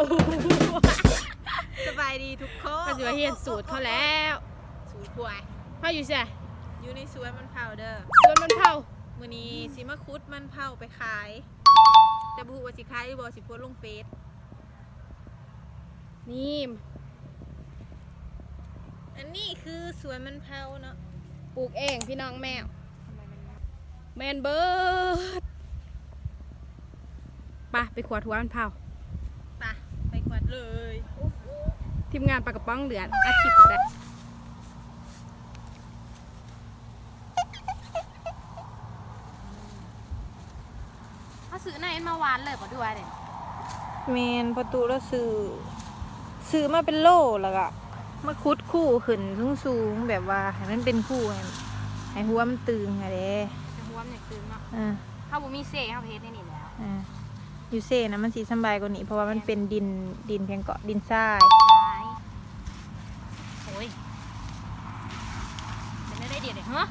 อ้โหสบายดีทุกคนเขาจะมาเฮียนสูตรเขาแล้วสูตรพวยเขาอยู่ใช่อยู่ในสวนมันเผาเด้อสวนมันเผามื้อนี้สิมาคุดมันเผาไปขาย แต่บ่ฮู้ว่าสิขายหรือบ่สิโพสต์ลงเฟซนี่อันนี้คือสวนมันเผาเนาะปลูกเองพี่น้องแมวแมนเบิร์ดไปไปขวดหัวมันเผาไปไปกวาด เลยทีมงานปลากระป๋องเดือนอาทิตย์ได้ถ้าซื้อในมาหวานเลยป่ะด้วยเนี่ยเมนประตูแล้วซื้อซื้อมาเป็นโลแล้วก็มาคุดคู่ขึ้นสูงๆแบบว่าให้มันเป็นคู่ให้ให้หัวมันตึงอะเด้จะหัวมันอยากตื่นเนาะอ่าถ้าบุมีเซ่เขาเพชรนี่แล้วอ่าอ ยู่เซ่นะมันสีสำบายกว่านี้ เพราะว่ามันเป็นดินดินเพียงเกาะดินทรายใช่โอ้ยเป็นได้เดียวเลยเหรอ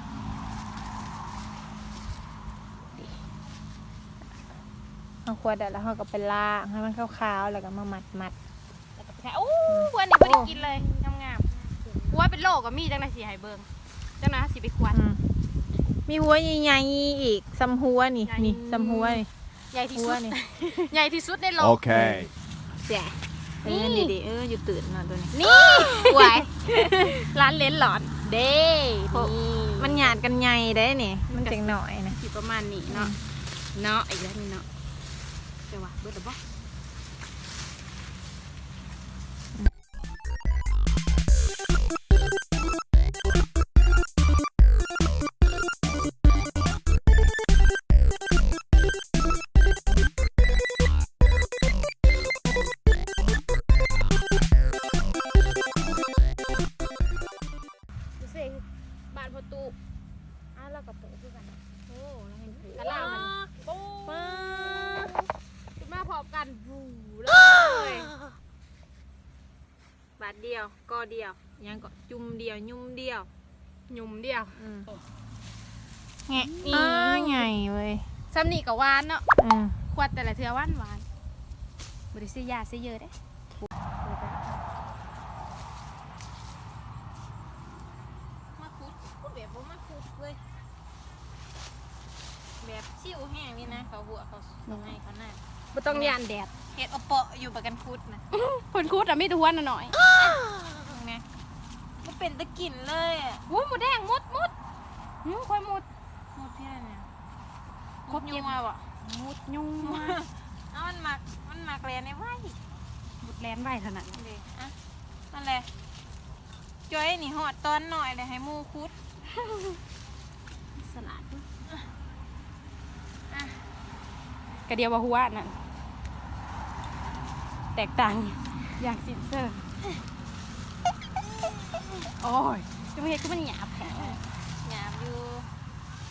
เอาขวดได้แล้วเขาก็ไปล้างให้มันขาวๆแล้วก็มามัดมัดแล้วก็ไปใช้โอ้วันนี้พอดีกินเลยงามๆว่าเป็นโลก็มีจังนะสีไฮเบิงจังนะสีไปควันอืมมีหัวใหญ่ๆอีกซ้ำหัวนี่ใหญ่นี่ซ้ำหัวนี่ ใหญ่ที่หัสุวดนี่ ใหญ่ที่สุดในโลก Okay. แจ๋เอ้ยนี่ดิเอออยู่ตื่นเนอนตัวนี้นี่หวยร้านเลนหลอน เด้โอ้นี่มันหยาดกันใหญ่ได้นี่ มันจังหน่อยนะสีประมาณนี้เนาะ เนาะอีกแล้วนี่เนาะเดี๋ยวว่ะเบิดเดอบ่ บาทเดียวก็เดียวยังก็จุ่มเดียว ยุ่มเดียวหยุ่มเดียวอืมแงะอ้าใหญ่เว้ยซ้ำนี่กับหวานเนาะอืมขวดแต่ละเทือหวานหวานบริสุทธิ์ยาเสียเยอะเด้มาคุดคุดแบบบ่มาคุดเว้ยแบบชิวแห้งนี่นะเขาหัวเขาเขาในเขาหน้า บ่ต้องยานแดดเฮ็ดเอาเปาะอยู่ประกันคุดนะคนคูดอะไม่ทวนหน่อยไงมันเป็นตะกลิ่นเลยอะวุ้ยหมูแดงมุดมุดหืมควายมุดหมดที่ไหนเนี่ยครบยุเจ็งดมาบ่มุดยุ่งมากเอามันหมักมันหมักแลนในไว้มุดแลนไว้เท่านั้นเด็กอะนั่นแหละจอยนี่หอดตอนหน่อยเลยให้หมูคุด สลัด กระเดียวว่าหัวนั่นแตกต่างอย่างสิ้นเชิงโอ้ยจะไม่เห็นก็มันหยาบแผลหยาบอยู่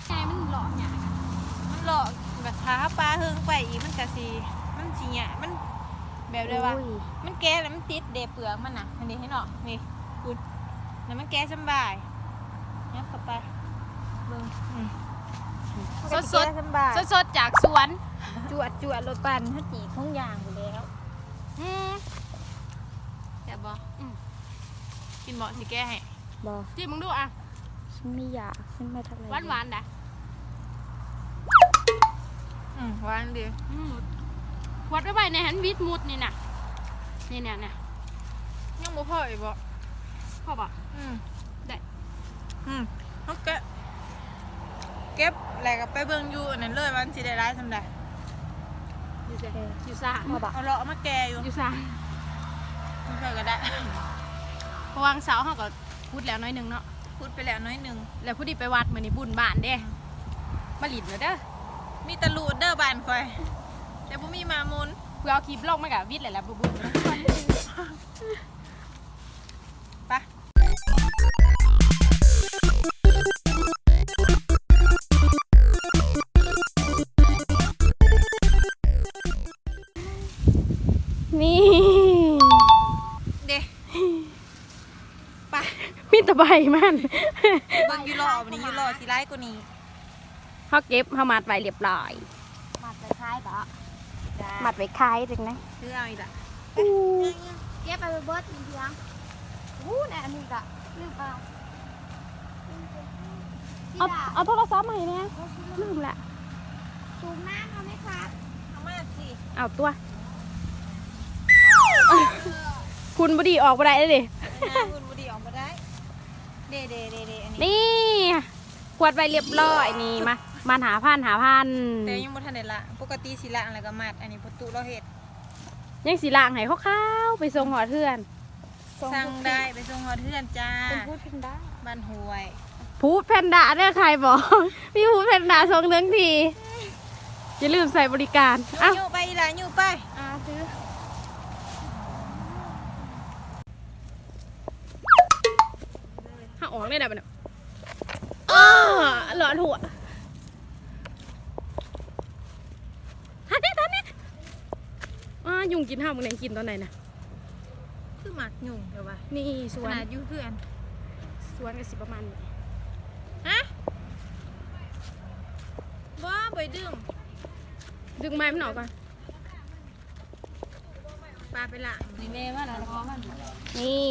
ไงมันหลอกหยาบมันหลอกแบบท้าปลาเฮิงไปอีกมันกะสีมันสีหยามันแบบได้ว่า มันแก้แล้วมันติดเดเปลือกมันน่ะอันนี้ให้เนาะนี่คุณแล้วมันแก้สำบายเนี่ยเข้าไปเบิ่งอืมสดสดมันก็สิแก้สำบายสดสดๆจากสวนจ วดจวดรถปั่นถ้าจีทุ่งยางไปแล้วอืมแซ่บบ่อืมกินบ่สิแก้ให้บอจิ้มมึงดูอะฉันไม่อยากฉันไม่ทำอะไรหวานหวานๆนะอืมหวานดีอืมวัดไว้ไว้ในหันวิทมุดนี่น่ะนี่เนี่ยเนี่ยยังบ่พออีกบ่พ่อบอกอืมได้ อืมเขาแกะเก็บแล้วก็ไปเบิ่งอยู่อันนั้นเลยวันสิได้ร้ายสำใด อยู่เซ่อยู่ซ่าพ่อบอกเอาเลาะมาแกอยู่อยู่ซ่าไม่ใช่ก็ได้เพราะวางเสาเขาก็พูดแล้วน้อยหนึงเนาะพูดไปแล้วน้อยหนึ่งแล้วผู้ดีไปวัดมื้อนี้บุญบ้านเด้มาหลินเด้อเด้อมีตะลูดเด้อบานคอย แต่บ่มีมามุนเพื่อเอาคลิปลงมากับวิทย์แหละแหละบุญบุญ ไป ใบมันเบิ่งอยูรอวันนี้อยูรอสิร้ายกว่านี้เขาเก็บเขามัดไว้เรียบร้อยมัดไปคล้ายปะจ้ามัดไว้คล้ายจังนะซื้อเอาอีกละเก็บไปเบิร์ดอีกยังอู้ในอันนี้กะลืมเอาเอาเอาโทรศัพท์มาให้แน่ลืมละซูมหน้าเขาไหมครับเอามาสิเอาตัว คุณบดีออกบ่ได้เลยดิหน้าคุณบุดีออกมาได้ เดเดเดเดอันนี้นี่ขวดไว้เรียบร้อยนี่มามาหาพันหาพันแต่ยังบ่ทันได้ละปกติสิละอะไรก็มัดอันนี้ประตูเราเฮ็ดยังสีล่างให้ข้าวๆไปส่งหอเทือนสั่งได้ไปส่งฮอดเทือนจ้าเป็นพูดเป็นได้บ้านห้วยพูดแพนด้าเด้อใครบอกพี่พูดแพนด้าส่งเรื่องทีอย่าลืมใส่บริการอ้าวอยู่ไปอีหลานอยู่ไป อ่าซื้อ ห้า ออกได้แบบนี้อ้าหลอนหัวทันนี้ทันนี้อ้ายุงกินห้ามึงไหนกินตอนไหนนะคือหมักยุ่งแต่ว่านี่สขวนนาดอยู่เพื่อนสวนกันสิประมาณนี้ฮะบ่ไปดึงดึงไม้มันออกก่อนปลาไปละ นี่แม่ว่าแล้วมันนี่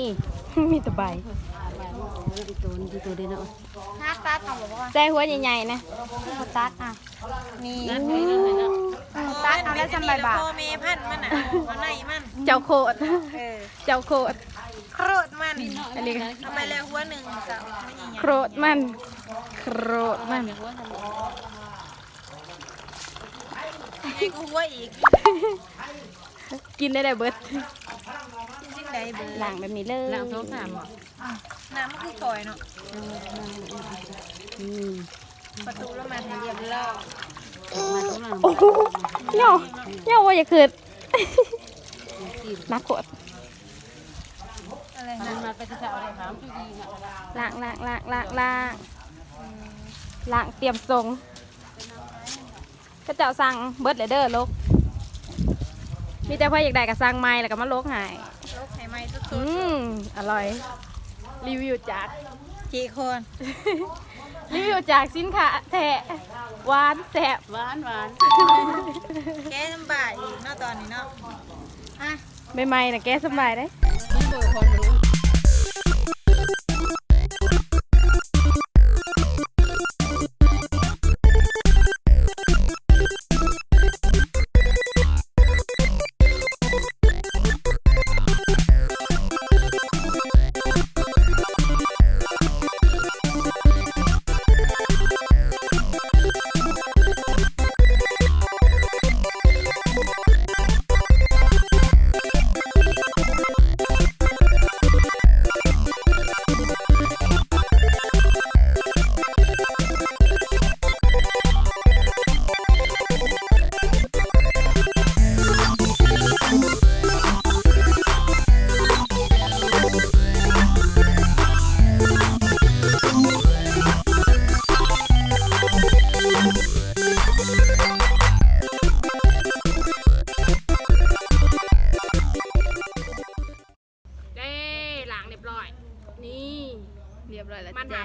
มีแตะใบ ถ้าตัดเอาบอกว่าใจหัวใหญ่ๆนะตัดอะนี่อืมตัดเอาแล้วสบายบาพ่อแม่พันธุ์มันน่ะเอาในมัน เจ้าโคตรเออเจ้าโคตรโครดมันอันนี้ก็เอาไปแล้วหัวหนึ่งสาวไม่ใหญ่โครดมันโครดมันๆไอ้กูหัวอีก กินได้ได้เบิดจริง ๆได้เบอร์หลังแบบนี้เลยหลังสองสามน้ำมันคือก่อยเนาะอืมประตูแล้วมาให้เรียบร้อยโอ้โหเหี่ยวเหี่ยวว่าอย่าคืดนักกดอะไรนะล้างล้างล้างล้างล้างล้างเตรียมทรงก็เจ้าสั่งเบิดเลยเด้อลกมีแต่พ่ออยากได้ก็สั่งไม้แล้วก็มาลกใหายลูกไข่ไม้สุ อืดมอร่อย รีวิวจากๆกี่คน รีวิวจากสินค้าแท้หวานแซ่บหวานหวานแกน้ำบาดอีกเนาะตอนนี้เนาะอะใหม่ๆนะแกสบายได้อได้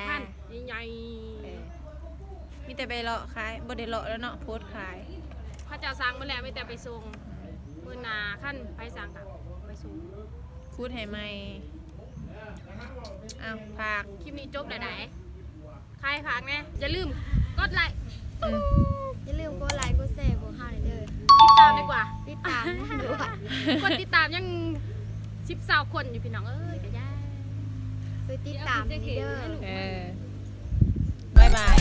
พันใหญ่เออมีแต่ไปเลาะขายบ่ได้เลาะแล้วเนาะโพสต์ขาย ๆเขาเจะสั่งมาแล้วไม่แต่ไปส่งมือหนาขั้นไปสั่งกับไปส่งคูดให้ไหมอ้าวฝากคลิปนี้จบแล้วไหนใครพักไงอย่าลืมกดไลค์อืมอย่าลืมกดไลค์กดแชร์กดห้าเด้อติดตามดีกว่า ติดตามนะด้วย คนติดตามยังสิบสาวคนอยู่พี่น้องเอ้ยก็ย่าซื้อ ติดตามเด้อ เออบายบาย